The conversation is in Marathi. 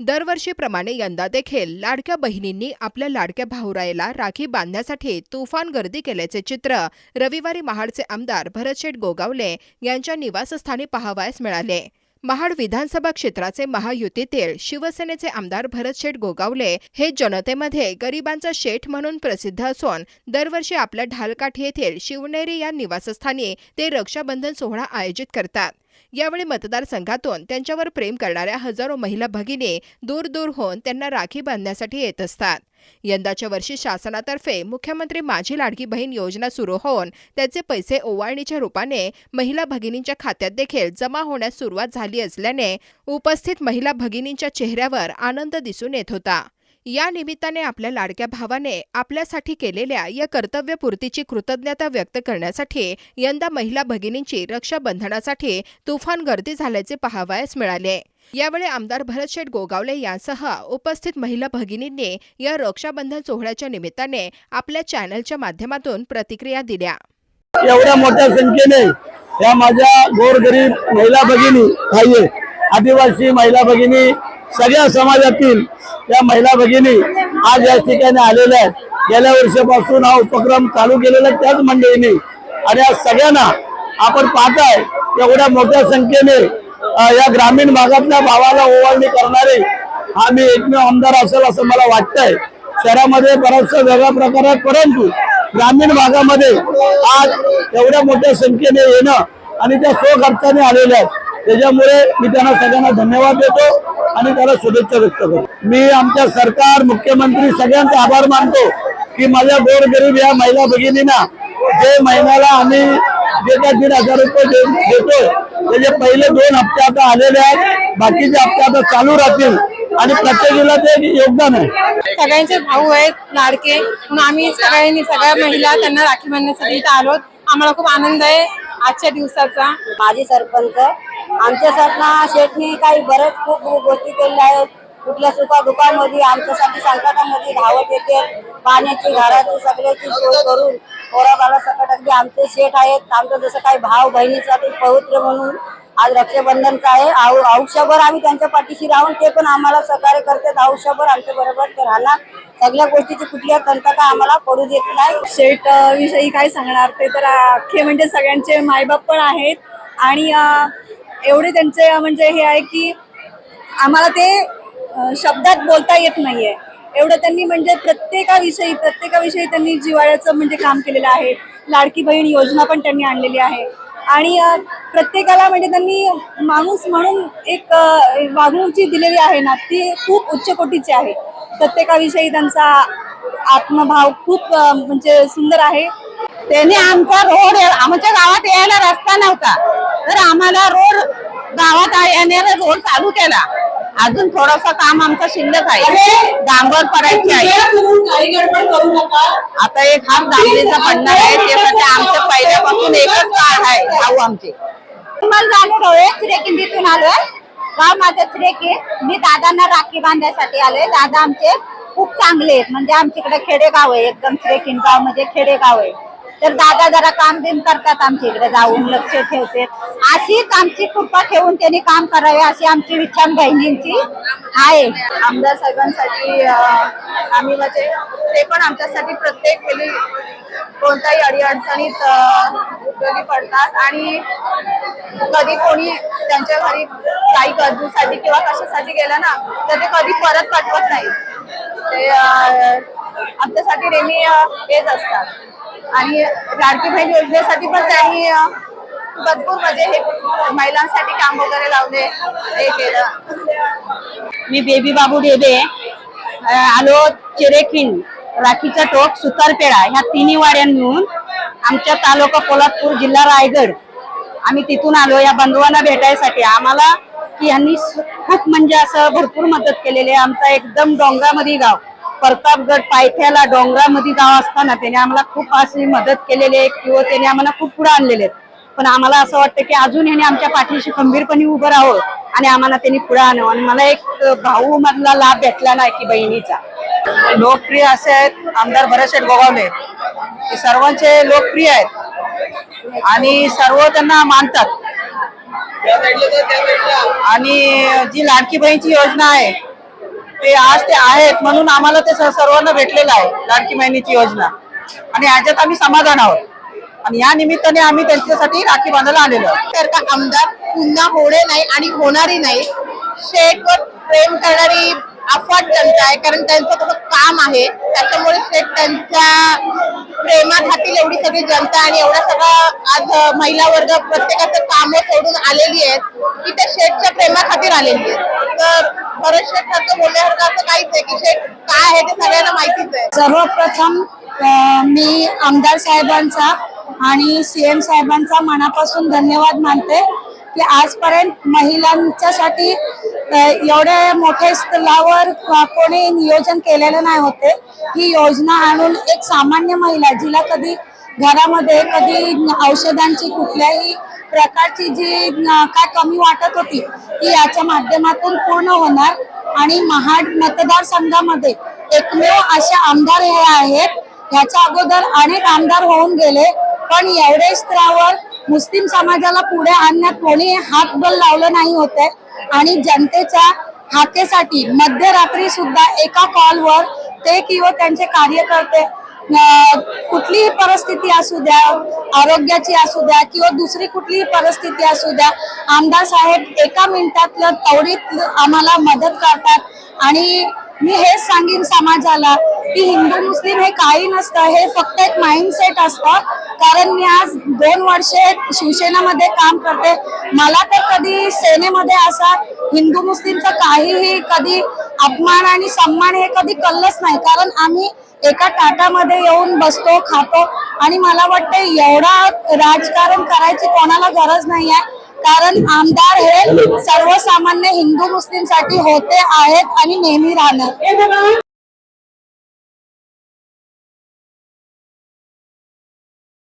दरवर्षीप्रमाणे यंदा देखील लाडक्या बहिणींनी आपल्या लाडक्या भाऊरायाला राखी बांधण्यासाठी तुफान गर्दी केल्याचे चित्र रविवारी महाडचे आमदार भरतशेठ गोगावले यांच्या निवासस्थानी पाहावयास मिळाले. महाड विधानसभा क्षेत्राचे महायुतीतील शिवसेनेचे आमदार भरतशेठ गोगावले हे जनतेमध्ये गरिबांचा शेठ म्हणून प्रसिद्ध असून दरवर्षी आपल्या ढालकाठी येथील शिवनेरी या निवासस्थानी ते रक्षाबंधन सोहळा आयोजित करतात. यावेळी मतदारसंघातून त्यांच्यावर प्रेम करणाऱ्या हजारो महिला भगिनी दूर होऊन त्यांना राखी बांधण्यासाठी येत असतात. यंदाच्या वर्षी शासनातर्फे मुख्यमंत्री माझी लाडकी बहीण योजना सुरू होऊन त्याचे पैसे ओवाळणीच्या रूपाने महिला भगिनींच्या खात्यात देखील जमा होण्यास सुरुवात झाली असल्याने उपस्थित महिला भगिनींच्या चेहऱ्यावर आनंद दिसून येत होता. या निमित्ताने आपल्या लाडक्या भावाने आपल्यासाठी केलेल्या या कर्तव्यपूर्तीची कृतज्ञता व्यक्त करण्यासाठी यंदा महिला भगिनींची रक्षाबंधनासाठी तुफान गर्दी झाल्याचे पाहावयास मिळाले. यावेळी आमदार भरतशेठ गोगावले यांसह उपस्थित महिला भगिनींनी या रक्षाबंधन सोहळ्याच्या निमित्ताने आपल्या चॅनलच्या माध्यमातून प्रतिक्रिया दिल्या. एवढ्या मोठ्या संख्येने या माझ्या गोरगरीब महिला भगिनी आदिवासी महिला भगिनी सगळ्या समाजातील या महिला भगिनी आज या ठिकाणी आलेल्या आहेत. गेल्या वर्षापासून हा उपक्रम चालू केलेला आहे. त्याच मंडळींनी आणि या सगळ्यांना आपण पाहताय एवढ्या मोठ्या संख्येने या ग्रामीण भागातल्या भावाला ओवाळणी करणारे हा मी एकमेव आमदार असेल असं मला वाटतंय. शहरामध्ये बराचसा वेगळा प्रकार आहे परंतु ग्रामीण भागामध्ये आज एवढ्या मोठ्या संख्येने येणं आणि त्या स्वखर्चाने आलेल्या आहेत. त्याच्यामुळे मी त्यांना सगळ्यांना धन्यवाद देतो. आणि त्याला शुभेच्छा व्यक्त करतो. मी आमच्या सरकार मुख्यमंत्री सगळ्यांचे आभार मानतो की माझ्या गोरगरीब या महिला भगिनींना जे महिन्याला आम्ही जे काय दीड हजार रुपये दे- देतोय त्याचे पहिले दोन हप्ते आता आलेले आहेत. बाकीचे हप्ते आता चालू राहतील. आणि प्रत्येकीला ते योगदान आहे. सगळ्यांचे भाऊ आहेत लाडके. म्हणून आम्ही सगळ्यांनी सगळ्या महिला त्यांना राखी बांधण्यासाठी इथं आलो आम्हाला खूप आनंद आहे आजच्या दिवसाचा. माजी सरपंच आमच्यासाठी शेठनी काही बरेच खूप गोष्टी केलेल्या आहेत. कुठल्या सुखा दुकानमध्ये आमच्यासाठी संकटामध्ये धावत येते. पाण्याची घराची सगळ्याची सोय करून पोराबाला सकट अगदी आमचे शेठ आहेत. आमचं जसं काही भाव बहिणीसाठी पवित्र म्हणून आज रक्षाबंधनचा आहे. आयु- आयुष्यभर आम्ही त्यांच्या पाठीशी राहून ते पण आम्हाला सहकार्य करतात. आयुष्यभर आमच्या बरोबर ते राहणार. सगळ्या गोष्टीची कुठल्या तंतका आम्हाला पडू देत नाही. शेट विषयी काय सांगणार ते तर अख्खे म्हणजे सगळ्यांचे मायबाप पण आहेत. आणि एवढे त्यांचे म्हणजे हे आहे की आम्हाला ते शब्दात बोलता येत नाहीये. एवढं त्यांनी म्हणजे प्रत्येकाविषयी प्रत्येकाविषयी त्यांनी जिवाळ्याचं म्हणजे काम केलेलं आहे. लाडकी बहीण योजना पण त्यांनी आणलेली आहे. आणि प्रत्येकाला म्हणजे त्यांनी माणूस म्हणून एक वागणूक जी दिलेली आहे ना ती खूप उच्च कोटीची आहे. प्रत्येकाविषयी त्यांचा आत्मभाव खूप म्हणजे सुंदर आहे. त्यांनी आमचा रोड आमच्या गावात यायला रस्ता नव्हता. तर आम्हाला रोड गावात येणारा रोड चालू केला. अजून थोडस काम आमचं शिल्लक आहे. डांबर पडायची आहे. आता एक हात डांबरीचा पडणार आहे त्यासाठी आमचं पहिल्यापासून एकच कार्ड आहे भाऊ आमचे. चिरेकिंदीतून आलोय. गाव माझं चिरेकिन मी दादांना राखी बांधण्यासाठी आलोय. दादा आमचे खूप चांगले आहेत. म्हणजे आमच्याकडे खेडेगाव आहे. एकदम चिरेकिन गाव म्हणजे खेडेगाव आहे. तर दादा जरा काम बिम करतात आमच्या इकडे जाऊन लक्ष ठेवते. अशीच आमची कृपा ठेवून त्यांनी काम करावे अशी आमची इच्छा बहिणींची आहे. आमदार साहेबांसाठी आम्ही म्हणजे ते पण आमच्यासाठी प्रत्येक वेळी कोणत्याही अडीअडचणीत उपयोगी पडतात आणि कधी कोणी त्यांच्या घरी काही गरजूसाठी किंवा कशासाठी गेलं ना तर ते कधी परत पाठवत नाही. ते आमच्यासाठी नेहमी हेच असतात. आणि लाडकी बहीण योजनेसाठी पण त्यांनी भरपूर म्हणजे हे महिलांसाठी काम वगैरे लावले हे केलं. मी बेबी बाबू डेबे आलो चिरेखिंड राखीचा टोक सुतारपेडा ह्या तिन्ही वाड्यां मिळून आमच्या तालुका कोल्हापूर जिल्हा रायगड. आम्ही तिथून आलो या बंधुवांना भेटायसाठी. आम्हाला की यांनी खूप म्हणजे असं भरपूर मदत केलेली आहे. आमचा एकदम डोंगरामध्ये गाव. प्रतापगड पायथ्याला डोंगरामध्ये गाव असताना त्याने आम्हाला खूप अशी मदत केलेली आहे किंवा त्याने आम्हाला खूप पुढे आणलेले आहेत. पण आम्हाला असं वाटतं की अजून ह्याने आमच्या पाठीशी खंबीरपणे उभं राहावं आणि आम्हाला त्यांनी पुढे आणावं. आणि मला एक भाऊ मधला लाभ भेटला नाही की बहिणीचा. लोकप्रिय असे आहेत आमदार भरतशेठ गोगावले. ते सर्वांचे लोकप्रिय आहेत. आणि सर्व त्यांना मानतात. आणि जी लाडकी बहिणीची योजना आहे ते आज ते आहेत म्हणून आम्हाला ते सर्वांना भेटलेलं आहे लाडकी महिन्याची योजना. आणि याच्यात आम्ही समाधान आहोत. आणि या निमित्ताने आम्ही त्यांच्यासाठी राखी बांधायला आलेलो आहोत. तर का आमदार पुन्हा होणे नाही आणि होणारही नाही शेठवर प्रेम करणारी अफाट जनता आहे कारण त्यांचं कसं काम आहे. त्याच्यामुळे शेठ त्यांच्या प्रेमात हातील एवढी सगळी जनता आणि एवढा सगळा आज महिला वर्ग प्रत्येकाचं काम सोडून आलेली आहेत. की त्या शेठच्या प्रेमाखातीर आलेली आहेत. तर भरत शेठ सारखं असं काहीच आहे की शेठ काय आहे ते सगळ्यांना माहितीच आहे. सर्वप्रथम अ, मी आमदार साहेबांचा आणि सीएम साहेबांचा मनापासून धन्यवाद मानते की आजपर्यंत महिलांच्यासाठी अ, एवढे मोठे स्तरावर अ, कोणी नियोजन केलेलं नाही होते. ही योजना आणून एक सामान्य महिला जिला कधी घरामध्ये कधी औषधांची कुठल्याही प्रकारची जी काय कमी वाटत होती ती याच्या माध्यमातून पूर्ण होणार. आणि महाड मतदारसंघामध्ये एकमेव असे आमदार हे आहेत. ह्याच्या अगोदर अनेक आमदार होऊन गेले पण एवढे स्तरावर मुस्लिम समाजाला पुढे आणण्यात कोणी हातबल लावलं नाही होते. आणि जनतेच्या हाकेसाठी मध्यरात्री सुद्धा एका कॉलवर ते किंवा त्यांचे कार्यकर्ते कुठलीही परिस्थिती असू द्या आरोग्याची असू द्या किंवा दुसरी कुठलीही परिस्थिती असू द्या आमदार साहेब एका मिनिटातलं तेवढीच आम्हाला मदत करतात. आणि मी हेच सांगेन समाजाला की हिंदू मुस्लिम हे काही नसतं हे फक्त एक माइंडसेट असतं. कारण मी आज दोन वर्षे शिवसेनामध्ये काम करते. मला तर कधी सेनेमध्ये असा हिंदू मुस्लिमचा काहीही कधी अपमान आणि सन्मान हे कधी कळलंच नाही. कारण आम्ही एका ताटामध्ये येऊन बसतो खातो आणि मला वाटतं एवढा राजकारण करायची कोणाला गरज नाही आहे कारण आमदार हे सर्वसामान्य हिंदू मुस्लिमसाठी होते आहेत आणि नेहमी राहणार.